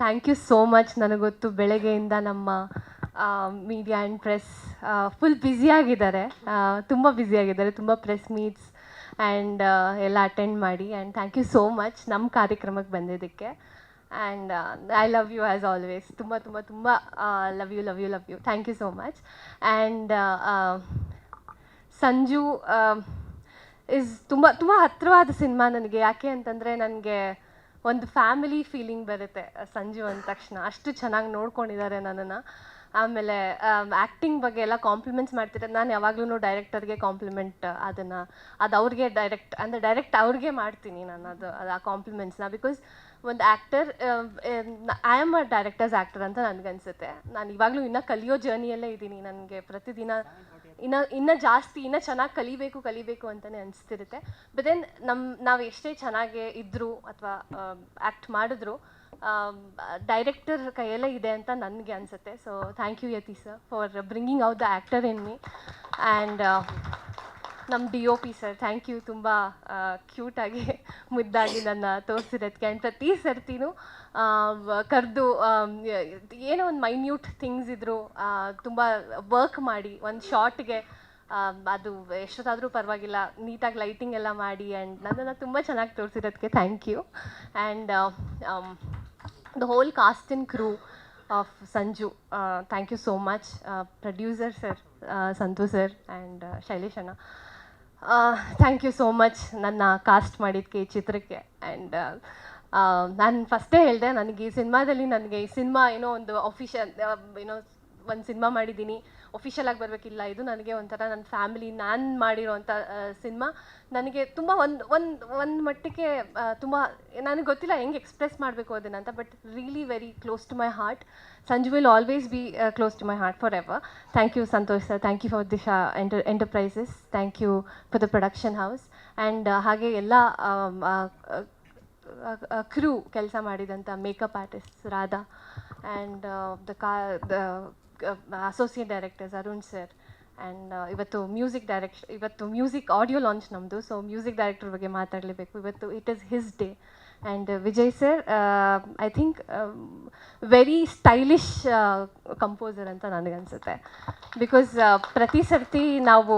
Thank you so much ನನಗೊತ್ತು ಬೆಳಗ್ಗೆಯಿಂದ ನಮ್ಮ ಮೀಡಿಯಾ ಆ್ಯಂಡ್ ಪ್ರೆಸ್ ಫುಲ್ ಬ್ಯುಸಿಯಾಗಿದ್ದಾರೆ ತುಂಬ ಬ್ಯುಸಿಯಾಗಿದ್ದಾರೆ ತುಂಬ ಪ್ರೆಸ್ ಮೀಟ್ಸ್ ಆ್ಯಂಡ್ ಎಲ್ಲ ಅಟೆಂಡ್ ಮಾಡಿ. And thank you so much ನಮ್ಮ ಕಾರ್ಯಕ್ರಮಕ್ಕೆ ಬಂದಿದ್ದಕ್ಕೆ. And I love you as always ತುಂಬ ತುಂಬ ತುಂಬ love you love you love you thank you so much and Sanju is ತುಂಬ ತುಂಬ ಹತ್ತಿರವಾದ ಸಿನಿಮಾ ನನಗೆ. ಯಾಕೆ ಅಂತಂದರೆ, ನನಗೆ ಒಂದು ಫ್ಯಾಮಿಲಿ ಫೀಲಿಂಗ್ ಬರುತ್ತೆ ಸಂಜು ಅಂದ ತಕ್ಷಣ. ಅಷ್ಟು ಚೆನ್ನಾಗಿ ನೋಡ್ಕೊಂಡಿದ್ದಾರೆ ನನ್ನನ್ನು. ಆಮೇಲೆ ಆ್ಯಕ್ಟಿಂಗ್ ಬಗ್ಗೆ ಎಲ್ಲ ಕಾಂಪ್ಲಿಮೆಂಟ್ಸ್ ಮಾಡ್ತಿರೋದು. ನಾನು ಯಾವಾಗಲೂ ಡೈರೆಕ್ಟರ್ಗೆ ಕಾಂಪ್ಲಿಮೆಂಟ್ ಅದನ್ನು, ಅದು ಅವ್ರಿಗೆ ಡೈರೆಕ್ಟ್ ಅಂದರೆ ಡೈರೆಕ್ಟ್ ಅವ್ರಿಗೆ ಮಾಡ್ತೀನಿ ನಾನು ಅದು ಅದು ಆ ಕಾಂಪ್ಲಿಮೆಂಟ್ಸ್ನ ಬಿಕಾಸ್ ಒಂದು actor I am a directors actor ಅಂತ ನನಗನ್ಸುತ್ತೆ. ನಾನು ಇವಾಗಲೂ ಇನ್ನೂ ಕಲಿಯೋ ಜರ್ನಿಯಲ್ಲೇ ಇದ್ದೀನಿ. ನನಗೆ ಪ್ರತಿದಿನ ಇನ್ನು ಇನ್ನು ಜಾಸ್ತಿ, ಇನ್ನೂ ಚೆನ್ನಾಗಿ ಕಲಿಬೇಕು ಕಲಿಬೇಕು ಅಂತಲೇ ಅನಿಸ್ತಿರುತ್ತೆ. ಬಟ್ ದೆನ್ ನಮ್ಮ ನಾವು ಎಷ್ಟೇ ಚೆನ್ನಾಗಿ ಇದ್ದರೂ ಅಥವಾ ಆ್ಯಕ್ಟ್ ಮಾಡಿದ್ರು ಡೈರೆಕ್ಟರ್ ಕೈಯಲ್ಲೇ ಇದೆ ಅಂತ ನನಗೆ ಅನಿಸುತ್ತೆ. So thank you Yathi sir for bringing out the actor in me and ನಮ್ಮ D O P sir thank you ತುಂಬ ಕ್ಯೂಟಾಗಿ ಮುದ್ದಾಗಿ ನನ್ನ ತೋರಿಸಿರೋದಕ್ಕೆ ಆ್ಯಂಡ್ ಪ್ರತಿ ಸರ್ತಿನೂ ಕರೆದು ಏನೋ ಒಂದು ಮೈನ್ಯೂಟ್ ಥಿಂಗ್ಸ್ ಇದ್ದರು ತುಂಬ ವರ್ಕ್ ಮಾಡಿ, ಒಂದು ಶಾರ್ಟ್ಗೆ ಅದು ಎಷ್ಟೊತ್ತಾದರೂ ಪರವಾಗಿಲ್ಲ, ನೀಟಾಗಿ ಲೈಟಿಂಗ್ ಎಲ್ಲ ಮಾಡಿ ಆ್ಯಂಡ್ ನನ್ನನ್ನು ತುಂಬ ಚೆನ್ನಾಗಿ ತೋರಿಸಿರೋದಕ್ಕೆ thank you and the whole cast in crew of Sanju thank you so much producer sir Santhu sir and Shailesh ಅಣ್ಣ. ಥ್ಯಾಂಕ್ ಯು ಸೋ ಮಚ್ ನನ್ನ ಕಾಸ್ಟ್ ಮಾಡಿದ್ದಕ್ಕೆ ಈ ಚಿತ್ರಕ್ಕೆ. ಆ್ಯಂಡ್ ನಾನು ಫಸ್ಟೇ ಹೇಳಿದೆ, ನನಗೆ ಈ ಸಿನಿಮಾದಲ್ಲಿ ನನಗೆ ಈ ಸಿನಿಮಾ ಏನೋ ಒಂದು ಅಫಿಷಿಯಲ್ ಏನೋ ಒಂದು ಸಿನಿಮಾ ಮಾಡಿದ್ದೀನಿ. ಒಫಿಷಿಯಲ್ ಆಗಿ ಬರಬೇಕಿಲ್ಲ. ಇದು ನನಗೆ ಒಂಥರ ನನ್ನ ಫ್ಯಾಮಿಲಿ ನಾನು ಮಾಡಿರೋವಂಥ ಸಿನಿಮಾ. ನನಗೆ ತುಂಬ ಒಂದು ಒಂದು ಒಂದು ಮಟ್ಟಿಗೆ ತುಂಬ, ನನಗೆ ಗೊತ್ತಿಲ್ಲ ಹೆಂಗೆ ಎಕ್ಸ್ಪ್ರೆಸ್ ಮಾಡಬೇಕು ಅದನ್ನು ಅಂತ but really very close to my heart Sanju will always be close to my heart for ever thank you Santosh sir thank you for Disha enter enterprises thank you for the production house and ಹಾಗೆ ಎಲ್ಲ crew ಕೆಲಸ ಮಾಡಿದಂಥ makeup artist Radha. And the ಕಾ the associate directors Arun sir and ಇವತ್ತು music direction ಇವತ್ತು music audio launch ನಮ್ಮದು so music director ಬಗ್ಗೆ ಮಾತಾಡಲೇಬೇಕು. ಇವತ್ತು it is his day and Vijay sir I think very stylish composer ಅಂತ ನನಗನ್ಸುತ್ತೆ. Because ಪ್ರತಿ ಸರ್ತಿ ನಾವು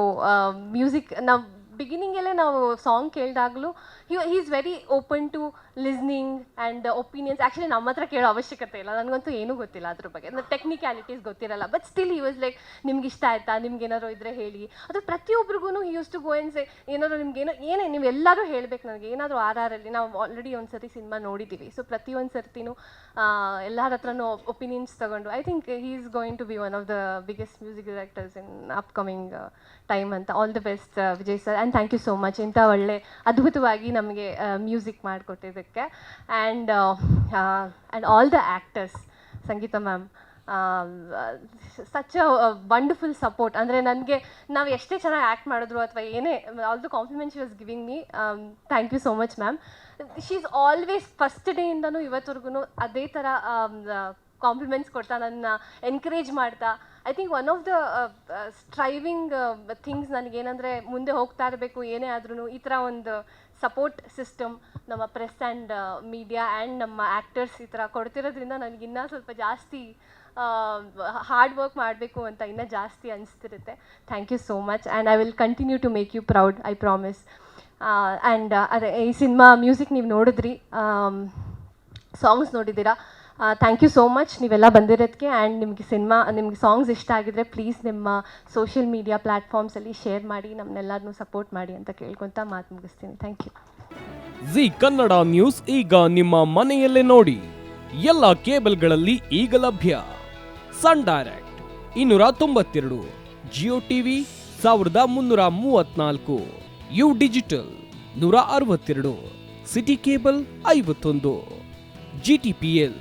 ಮ್ಯೂಸಿಕ್ ನಾವು ಬಿಗಿನಿಂಗಲ್ಲೇ ನಾವು song ಕೇಳಿದಾಗಲೂ he is very open to listening and opinions actually ನಮ್ಮ ಹತ್ರ ಕೇಳೋ ಅವಶ್ಯಕತೆ ಇಲ್ಲ. ನನಗಂತೂ ಏನೂ ಗೊತ್ತಿಲ್ಲ ಅದ್ರ ಬಗ್ಗೆ. ಅಂದರೆ ಟೆಕ್ನಿಕ್ಯಾಲಿಟೀಸ್ ಗೊತ್ತಿರಲ್ಲ. ಬಟ್ ಸ್ಟಿಲ್ ಈ ವಾಸ್ ಲೈಕ್ ನಿಮ್ಗೆ ಇಷ್ಟ ಆಯ್ತಾ? ನಿಮ್ಗೆ ಏನಾದ್ರು ಇದ್ರೆ ಹೇಳಿ. ಅದು ಪ್ರತಿಯೊಬ್ಬರಿಗೂ use to go and say ಏನಾದ್ರು ನಿಮ್ಗೆ ಏನೋ ಏನೇ ನೀವು ಎಲ್ಲರೂ ಹೇಳಬೇಕು ನನಗೆ. ಏನಾದರೂ ಆರ್ ಆರಲ್ಲಿ ನಾವು ಆಲ್ರೆಡಿ ಒಂದು ಸರ್ತಿ ಸಿನಿಮಾ ನೋಡಿದ್ದೀವಿ ಸೊ ಪ್ರತಿಯೊಂದು ಸರ್ತಿನೂ ಎಲ್ಲರ ಹತ್ರನೂ ಒಪಿನಿಯನ್ಸ್ ತಗೊಂಡು I think he is going to be one of the biggest music directors in upcoming time ಅಂತ. All the best Vijay sir and thank you so much ಇಂಥ ಒಳ್ಳೆ, ಅದ್ಭುತವಾಗಿ ನಮಗೆ music ಮಾಡಿಕೊಟ್ಟಿದ್ದಕ್ಕೆ. And and all the actors Sangeetha ma'am such a wonderful support ಅಂದರೆ ನನಗೆ, ನಾವು ಎಷ್ಟೇ ಚೆನ್ನಾಗಿ ಆ್ಯಕ್ಟ್ ಮಾಡಿದ್ರು ಅಥವಾ ಏನೇ all the compliments was giving me thank you so much ma'am she is always first ಡೇಯಿಂದನೂ ಇವತ್ತವರೆಗೂ ಅದೇ ಥರ ಕಾಂಪ್ಲಿಮೆಂಟ್ಸ್ ಕೊಡ್ತಾ, ನನ್ನ ಎನ್ಕರೇಜ್ ಮಾಡ್ತಾ. I think one of the striving things ನನಗೇನೆಂದರೆ ಮುಂದೆ ಹೋಗ್ತಾ ಇರಬೇಕು, ಏನೇ ಆದ್ರೂ ಈ ಥರ ಒಂದು ಸಪೋರ್ಟ್ ಸಿಸ್ಟಮ್ ನಮ್ಮ ಪ್ರೆಸ್ ಆ್ಯಂಡ್ ಮೀಡಿಯಾ ಆ್ಯಂಡ್ ನಮ್ಮ ಆ್ಯಕ್ಟರ್ಸ್ ಈ ಥರ ಕೊಡ್ತಿರೋದ್ರಿಂದ ನನಗೆ ಇನ್ನೂ ಸ್ವಲ್ಪ ಜಾಸ್ತಿ ಹಾರ್ಡ್ ವರ್ಕ್ ಮಾಡಬೇಕು ಅಂತ ಇನ್ನೂ ಜಾಸ್ತಿ ಅನಿಸ್ತಿರುತ್ತೆ. Thank you so much and I will continue to make you proud I promise and ಅದೇ ಈ ಸಿನಿಮಾ ಮ್ಯೂಸಿಕ್ ನೀವು ನೋಡಿದ್ರಿ ಸಾಂಗ್ಸ್ ನೋಡಿದ್ದೀರಾ? ಥ್ಯಾಂಕ್ ಯು ಸೋ ಮಚ್ ನೀವೆಲ್ಲ ಬಂದಿರೋದಕ್ಕೆ ಆ್ಯಂಡ್ ನಿಮಗೆ ಸಿನಿಮಾ ನಿಮಗೆ ಸಾಂಗ್ಸ್ ಇಷ್ಟ ಆಗಿದ್ರೆ ಪ್ಲೀಸ್ ನಿಮ್ಮ ಸೋಷಿಯಲ್ ಮೀಡಿಯಾ ಪ್ಲ್ಯಾಟ್ಫಾರ್ಮ್ಸಲ್ಲಿ ಶೇರ್ ಮಾಡಿ ನಮ್ಮನ್ನೆಲ್ಲರನ್ನೂ ಸಪೋರ್ಟ್ ಮಾಡಿ ಅಂತ ಕೇಳ್ಕೊತಾ ಮಾತು ಮುಗಿಸ್ತೀನಿ. Thank you Zee Kannada news ಈಗ ನಿಮ್ಮ ಮನೆಯಲ್ಲೇ ನೋಡಿ. ಎಲ್ಲ ಕೇಬಲ್ಗಳಲ್ಲಿ ಈಗ ಲಭ್ಯ. ಸನ್ ಡೈರೆಕ್ಟ್ ಇನ್ನೂರ ತೊಂಬತ್ತೆರಡು ಜಿಯೋ ಟಿವಿ ಸಾವಿರದ ಮುನ್ನೂರ ಮೂವತ್ನಾಲ್ಕು ಯು ಡಿಜಿಟಲ್ ನೂರ ಅರವತ್ತೆರಡು ಸಿಟಿ ಕೇಬಲ್ ಐವತ್ತೊಂದು ಜಿಟಿಪಿಎಲ್